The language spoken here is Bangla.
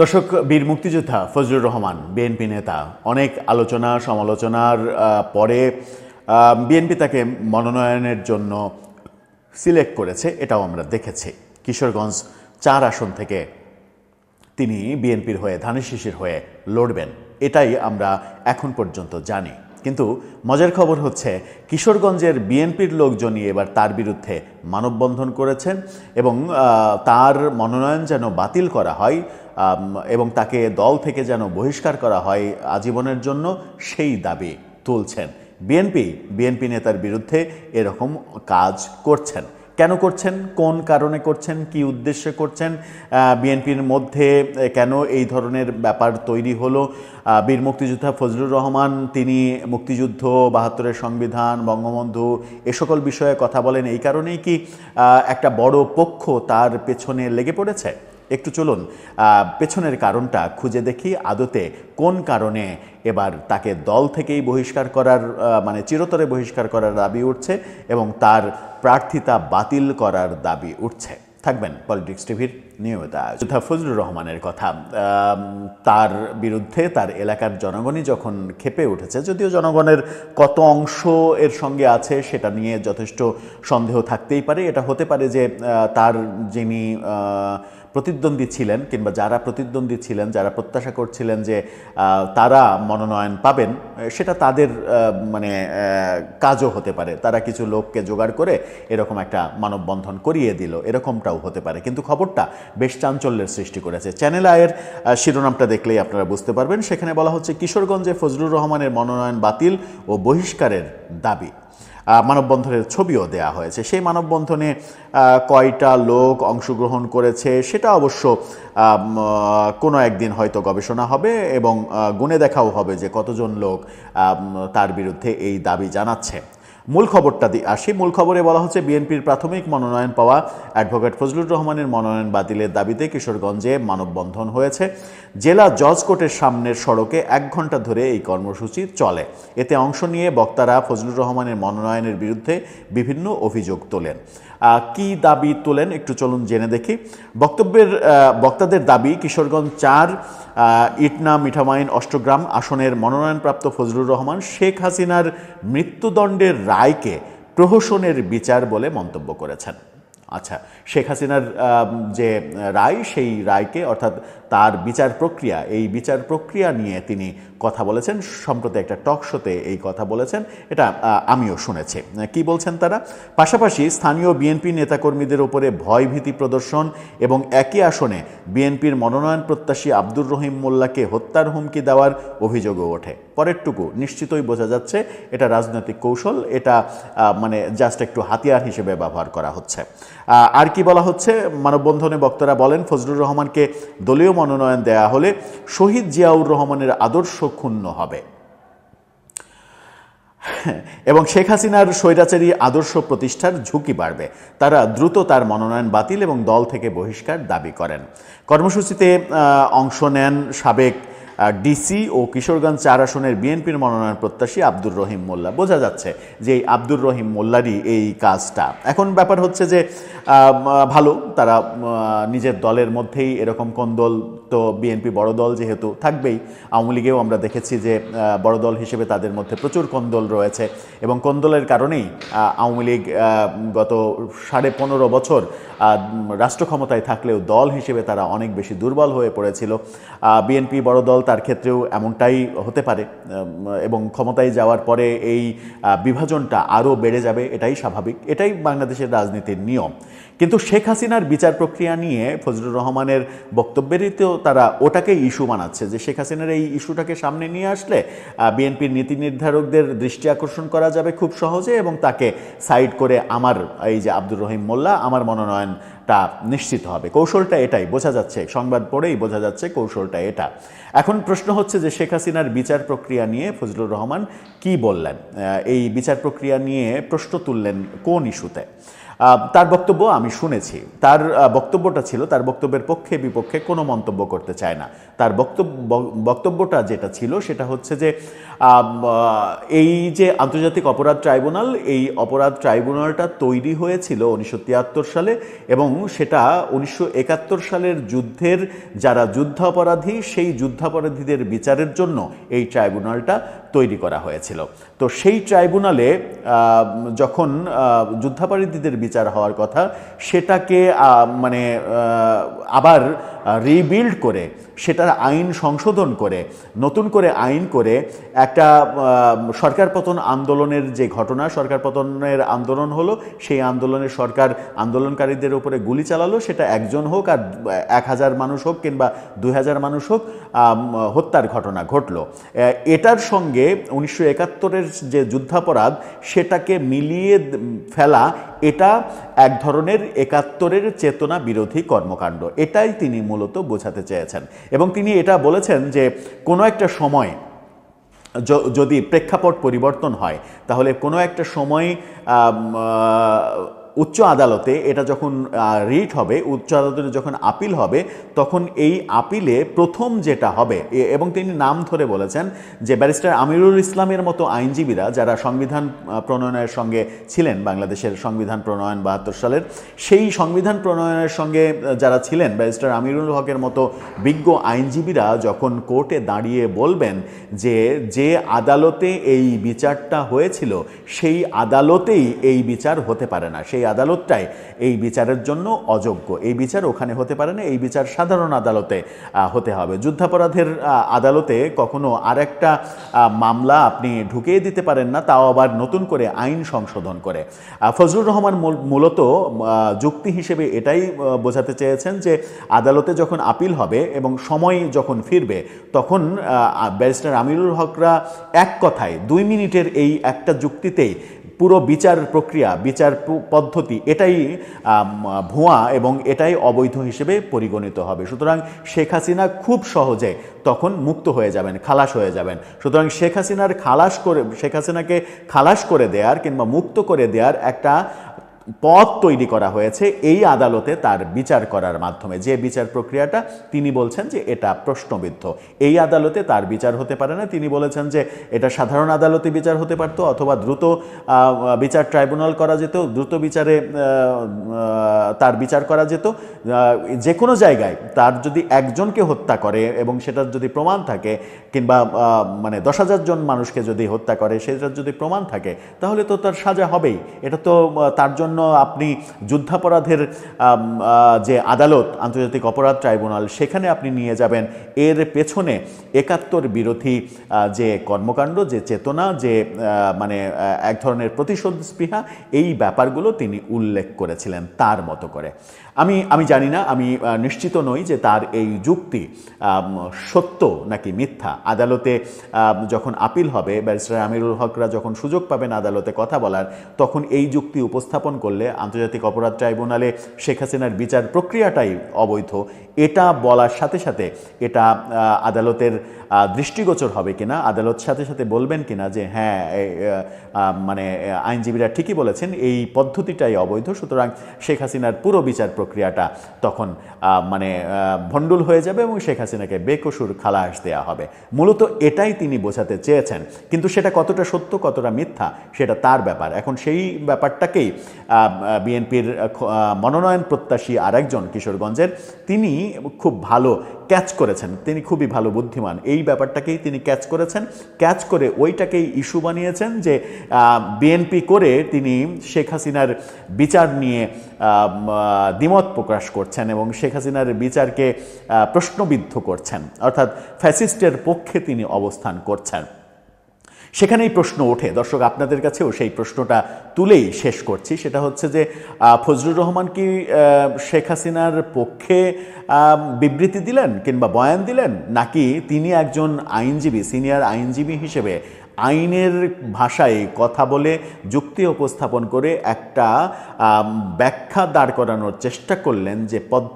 দর্শক, বীর মুক্তিযোদ্ধা ফজলুর রহমান, বিএনপি নেতা। অনেক আলোচনা, সমালোচনার পরে বিএনপি তাকে মনোনয়নের জন্য সিলেক্ট করেছে, এটাও আমরা দেখেছি। কিশোরগঞ্জ চার আসন থেকে তিনি বিএনপির হয়ে, ধানের হয়ে লড়বেন, এটাই আমরা এখন পর্যন্ত জানি। কিন্তু মজার খবর হচ্ছে, কিশোরগঞ্জের বিএনপির লোকজনই এবার তার বিরুদ্ধে মানববন্ধন করেছেন এবং তার মনোনয়ন যেন বাতিল করা হয় এবং তাকে দল থেকে যেন বহিষ্কার করা হয় আজীবনের জন্য সেই দাবি তুলছেন। বিএনপি বিএনপি নেতার বিরুদ্ধে এরকম কাজ করছেন। কেন করছেন? কোন কারণে করছেন? কি উদ্দেশ্যে করছেন? বিএনপির মধ্যে কেন এই ধরনের ব্যাপার তৈরি হলো? বীর মুক্তিযোদ্ধা ফজলুর রহমান, তিনি মুক্তিযুদ্ধ, বাহাত্তরের সংবিধান, বঙ্গবন্ধু, এ সকল বিষয়ে কথা বলেন, এই কারণেই কি একটা বড় পক্ষ তার পেছনে লেগে পড়েছে? একটু চলুন পেছনের কারণটা খুঁজে দেখি আদতে কোন কারণে এবার তাকে দল থেকেই বহিষ্কার করার মানে চিরতরে বহিষ্কার করার দাবি উঠছে এবং তার প্রার্থিতা বাতিল করার দাবি উঠছে। থাকবেন পলিটিক্স টিভির নিয়মিত যোদ্ধা ফজলুর রহমানের কথা। তার বিরুদ্ধে তার এলাকার জনগণই যখন খেপে উঠেছে, যদিও জনগণের কত অংশ এর সঙ্গে আছে সেটা নিয়ে যথেষ্ট সন্দেহ থাকতেই পারে। এটা হতে পারে যে তার যিনি প্রতিদ্বন্দ্বী ছিলেন কিংবা যারা প্রতিদ্বন্দ্বী ছিলেন, যারা প্রত্যাশা করছিলেন যে তারা মনোনয়ন পাবেন সেটা তাদের মানে কাজও হতে পারে। তারা কিছু লোককে জোগাড় করে এরকম একটা মানববন্ধন করিয়ে দিল। এরকমটাও হতে পারে। কিন্তু খবরটা বেশ চাঞ্চল্যের সৃষ্টি করেছে। চ্যানেল আয়ের শিরোনামটা দেখলেই আপনারা বুঝতে পারবেন। সেখানে বলা হচ্ছে, কিশোরগঞ্জে ফজলুর রহমানের মনোনয়ন বাতিল ও বহিষ্কারের দাবি। মানববন্ধনের ছবিও দেয়া হয়েছে। সেই মানববন্ধনে কয়টা লোক অংশগ্রহণ করেছে সেটা অবশ্য কোনো একদিন হয়তো গবেষণা হবে এবং গুনে দেখাও হবে যে কতজন লোক তার বিরুদ্ধে এই দাবি জানাচ্ছে। মূল খবরটা দিয়ে আসি মূল খবরে বলা হচ্ছে, বিএনপির প্রাথমিক মনোনয়ন পাওয়া অ্যাডভোকেট ফজলুর রহমানের মনোনয়ন বাতিলের দাবিতে কিশোরগঞ্জে মানববন্ধন হয়েছে। জেলা জজ কোর্টের সামনের সড়কে এক ঘণ্টা ধরে এই কর্মসূচি চলে। এতে অংশ নিয়ে বক্তারা ফজলুর রহমানের মনোনয়নের বিরুদ্ধে বিভিন্ন অভিযোগ তোলেন। কি দাবি তোলেন একটু চলুন জেনে দেখি। বক্তব্যের বক্তাদের দাবি, কিশোরগঞ্জ চার ইটনা মিঠামাইন অষ্টগ্রাম আসনের মনোনয়নপ্রাপ্ত ফজলুর রহমান শেখ হাসিনার মৃত্যুদণ্ডের রায়কে প্রহসনের বিচার বলে মন্তব্য করেছেন। আচ্ছা শেখ হাসিনার যে রায় সেই রায়কে অর্থাৎ তার বিচার প্রক্রিয়া, এই বিচার প্রক্রিয়া নিয়ে তিনি কথা বলেছেন। সম্প্রতি একটা টক শোতে এই কথা বলেছেন। এটা আমিও শুনেছি। কি বলছেন তারা? পাশাপাশি স্থানীয় বিএনপি নেতাকর্মীদের উপরে ভয়ভীতি প্রদর্শন এবং একই আসনে বিএনপির মনোনয়ন প্রত্যাশী আব্দুর রহিম মোল্লাকে হত্যার হুমকি দেওয়ার অভিযোগও ওঠে। পরেরটুকু নিশ্চিতই বোঝা যাচ্ছে, এটা রাজনৈতিক কৌশল, এটা মানে জাস্ট একটু হাতিয়ার হিসেবে ব্যবহার করা হচ্ছে। আর কি বলা হচ্ছে? মানববন্ধনে বক্তারা বলেন, ফজলুর রহমানকে দলীয় মনোনয়ন দেয়া হলে শহীদ জিয়াউর রহমানের আদর্শ ক্ষুণ্ণ হবে। এবং শেখ হাসিনার স্বৈরাচারী আদর্শ প্রতিষ্ঠার ঝুঁকি বাড়বে। তারা দ্রুত তার মনোনয়ন বাতিল এবং দল থেকে বহিষ্কার দাবি করেন। কর্মসূচিতে অংশ নেন সাবেক ডিসি ও কিশোরগঞ্জ চার আসনের বিএনপির মনোনয়ন প্রত্যাশী আব্দুর রহিম মোল্লা। বোঝা যাচ্ছে যে এই আব্দুর রহিম মোল্লারই এই কাজটা। এখন ব্যাপার হচ্ছে যে ভালো, তারা নিজের দলের মধ্যেই এরকম কোন্দল তো বিএনপি বড় দল যেহেতু থাকবেই, আওয়ামী লীগেও আমরা দেখেছি যে বড় দল হিসেবে তাদের মধ্যে প্রচুর কন্দল রয়েছে এবং কন্দলের কারণেই আওয়ামী লীগ গত সাড়ে পনেরো বছর রাষ্ট্র ক্ষমতায় থাকলেও দল হিসেবে তারা অনেক বেশি দুর্বল হয়ে পড়েছিল। বিএনপি বড় দল তার ক্ষেত্রেও এমনটাই হতে পারে এবং ক্ষমতায় যাওয়ার পরে এই বিভাজনটা আরও বেড়ে যাবে, এটাই স্বাভাবিক, এটাই বাংলাদেশের রাজনীতির নিয়ম। কিন্তু শেখ হাসিনার বিচার প্রক্রিয়া নিয়ে ফজলুর রহমানের বক্তব্যেরই তো তারা ওটাকে ইস্যু বানাচ্ছে যে শেখ হাসিনার এই ইস্যুটাকে সামনে নিয়ে আসলে বিএনপির নীতি নির্ধারকদের দৃষ্টি আকর্ষণ করা যাবে খুব সহজে এবং তাকে সাইড করে আমার, এই যে আব্দুর রহিম মোল্লা, আমার মনোনয়নটা নিশ্চিত হবে। কৌশলটা এটাই, বোঝা যাচ্ছে, সংবাদ পড়েই বোঝা যাচ্ছে কৌশলটা এটা। এখন প্রশ্ন হচ্ছে যে শেখ হাসিনার বিচার প্রক্রিয়া নিয়ে ফজলুর রহমান কি বললেন? এই বিচার প্রক্রিয়া নিয়ে প্রশ্ন তুললেন কোন ইস্যুতে? তার বক্তব্য আমি শুনেছি। তার বক্তব্যটা ছিল, তার বক্তব্যের পক্ষে বিপক্ষে কোনো মন্তব্য করতে চায় না। তার বক্তব্য বক্তব্যটা যেটা ছিল, সেটা হচ্ছে যে এই যে আন্তর্জাতিক অপরাধ ট্রাইব্যুনাল, এই অপরাধ ট্রাইব্যুনালটা তৈরি হয়েছিল উনিশশো তিয়াত্তর সালে এবং সেটা উনিশশো একাত্তর সালের যুদ্ধের যারা যুদ্ধাপরাধী, সেই যুদ্ধাপরাধীদের বিচারের জন্য এই ট্রাইব্যুনালটা তৈরি করা হয়েছিল। তো সেই ট্রাইব্যুনালে যখন যুদ্ধাপরাধীদের বিচার হওয়ার কথা, সেটাকে মানে আবার রিবিল্ড করে, সেটার আইন সংশোধন করে, নতুন করে আইন করে একটা সরকার পতন আন্দোলনের যে ঘটনা, সরকার পতনের আন্দোলন হলো, সেই আন্দোলনে সরকার আন্দোলনকারীদের উপরে গুলি চালালো, সেটা একজন হোক আর এক হাজার মানুষ হোক কিংবা দুই হাজার মানুষ হোক হত্যার ঘটনা ঘটলো। এটার সঙ্গে উনিশশো একাত্তরের যে যুদ্ধাপরাধ, সেটাকে মিলিয়ে ফেলা এটা এক ধরনের একাত্তরের চেতনা বিরোধী কর্মকাণ্ড। এটাই তিনি মূলত বোঝাতে চেয়েছেন। এবং তিনি এটা বলেছেন যে কোনো একটা সময় যদি প্রেক্ষাপট পরিবর্তন হয়, তাহলে কোনো একটা সময় উচ্চ আদালতে এটা যখন রিট হবে, উচ্চ আদালতে যখন আপিল হবে, তখন এই আপিলে প্রথম যেটা হবে এবং তিনি নাম ধরে বলেছেন যে ব্যারিস্টার আমিরুল ইসলামের মতো আইনজীবীরা যারা সংবিধান প্রণয়নের সঙ্গে ছিলেন, বাংলাদেশের সংবিধান প্রণয়ন বাহাত্তর সালের, সেই সংবিধান প্রণয়নের সঙ্গে যারা ছিলেন, ব্যারিস্টার আমিরুল হকের মতো বিজ্ঞ আইনজীবীরা যখন কোর্টে দাঁড়িয়ে বলবেন যে যে আদালতে এই বিচারটা হয়েছিল, সেই আদালতেই এই বিচার হতে পারে না, সেই আদালতটাই এই বিচারের জন্য অযোগ্য। এই বিচার ওখানে হতে পারে না এই বিচার সাধারণ আদালতে হতে হবে। যুদ্ধাপরাধের আদালতে কখনো আরেকটা আহ, মামলা আপনি ঢুকিয়ে দিতে পারেন না তাও আবার নতুন করে আইন সংশোধন করে। ফজলুর রহমান মূলত যুক্তি হিসেবে এটাই বোঝাতে চেয়েছেন যে আদালতে যখন আপিল হবে এবং সময় যখন ফিরবে তখন ব্যারিস্টার আমিরুল হকরা এক কথায় দুই মিনিটের এই একটা যুক্তিতেই পুরো বিচার প্রক্রিয়া বিচার প- পদ্ধতি, এটাই ভুয়া এবং এটাই অবৈধ হিসেবে পরিগণিত হবে। সুতরাং শেখ হাসিনা খুব সহজে তখন মুক্ত হয়ে যাবেন, খালাস হয়ে যাবেন। সুতরাং শেখ হাসিনার খালাস করে, শেখ হাসিনাকে খালাস করে দেওয়ার কিংবা মুক্ত করে দেওয়ার একটা পথ তৈরি করা হয়েছে, এই আদালতে তার বিচার করার মাধ্যমে। যে বিচার প্রক্রিয়াটা তিনি বলছেন যে এটা প্রশ্নবিদ্ধ। এই আদালতে তার বিচার হতে পারে না। তিনি বলেছেন যে এটা সাধারণ আদালতে বিচার হতে পারতো অথবা দ্রুত বিচার ট্রাইব্যুনাল করা যেত, দ্রুত বিচারে তার বিচার করা যেত। যে কোনো জায়গায় তার যদি একজনকে হত্যা করে এবং সেটার যদি প্রমাণ থাকে কিংবা মানে দশ হাজার জন মানুষকে যদি হত্যা করে, সেটার যদি প্রমাণ থাকে, তাহলে তো তার সাজা হবেই। এটা তো তার জন্য আপনি যুদ্ধাপরাধের যে আদালত, আন্তর্জাতিক অপরাধ ট্রাইব্যুনাল, সেখানে আপনি নিয়ে যাবেন। এর পেছনে একাত্তর বিরোধী যে কর্মকাণ্ড, যে চেতনা, যে মানে এক ধরনের প্রতিশোধ স্পৃহা, এই ব্যাপারগুলো তিনি উল্লেখ করেছিলেন তার মতো করে। আমি আমি জানি না, আমি নিশ্চিত নই যে তার এই যুক্তি সত্য নাকি মিথ্যা। আদালতে যখন আপিল হবে, ব্যারিস্টার আমিরুল হকরা যখন সুযোগ পাবেন আদালতে কথা বলার, তখন এই যুক্তি উপস্থাপন করলে আন্তর্জাতিক অপরাধ ট্রাইব্যুনালে শেখ হাসিনার বিচার প্রক্রিয়াটাই অবৈধ। এটা বলার সাথে সাথে এটা আদালতের দৃষ্টিগোচর হবে কিনা, আদালত সাথে সাথে বলবেন কিনা যে হ্যাঁ মানে আইনজীবীরা ঠিকই বলেছেন, এই পদ্ধতিটাই অবৈধ। সুতরাং শেখ হাসিনার পুরো বিচার প্রক্রিয়াটা তখন মানে ভণ্ডুল হয়ে যাবে এবং শেখ হাসিনাকে বেকসুর খালাস দেওয়া হবে। মূলত এটাই তিনি বোঝাতে চেয়েছেন। কিন্তু সেটা কতটা সত্য, কতটা মিথ্যা, সেটা তার ব্যাপার। এখন সেই ব্যাপারটাকেই বিএনপির মনোনয়ন প্রত্যাশী আরেকজন কিশোরগঞ্জের, তিনি খুব ভালো ক্যাচ করেছেন। তিনি খুবই ভালো বুদ্ধিমান। এই ব্যাপারটাকেই তিনি ক্যাচ করেছেন। ক্যাচ করে ওইটাকেই ইস্যু বানিয়েছেন যে বিএনপি করে তিনি শেখ হাসিনার বিচার নিয়ে দ্বিমত প্রকাশ করছেন এবং শেখ হাসিনার বিচারকে প্রশ্নবিদ্ধ করছেন। অর্থাৎ ফ্যাসিস্টের পক্ষে তিনি অবস্থান করছেন। সেখানেই প্রশ্ন ওঠে। দর্শক, আপনাদের কাছেও সেই প্রশ্নটা তুলেই শেষ করছি। সেটা হচ্ছে যে ফজলুর রহমান কি শেখ হাসিনার পক্ষে বিবৃতি দিলেন কিংবা বয়ান দিলেন? নাকি তিনি একজন আইনজীবী, সিনিয়র আইনজীবী হিসেবে আইনের ভাষায় কথা বলে যুক্তি উপস্থাপন করে একটা ব্যাখ্যা দাঁড় করানোর চেষ্টা করলেন যে পদ্ধতি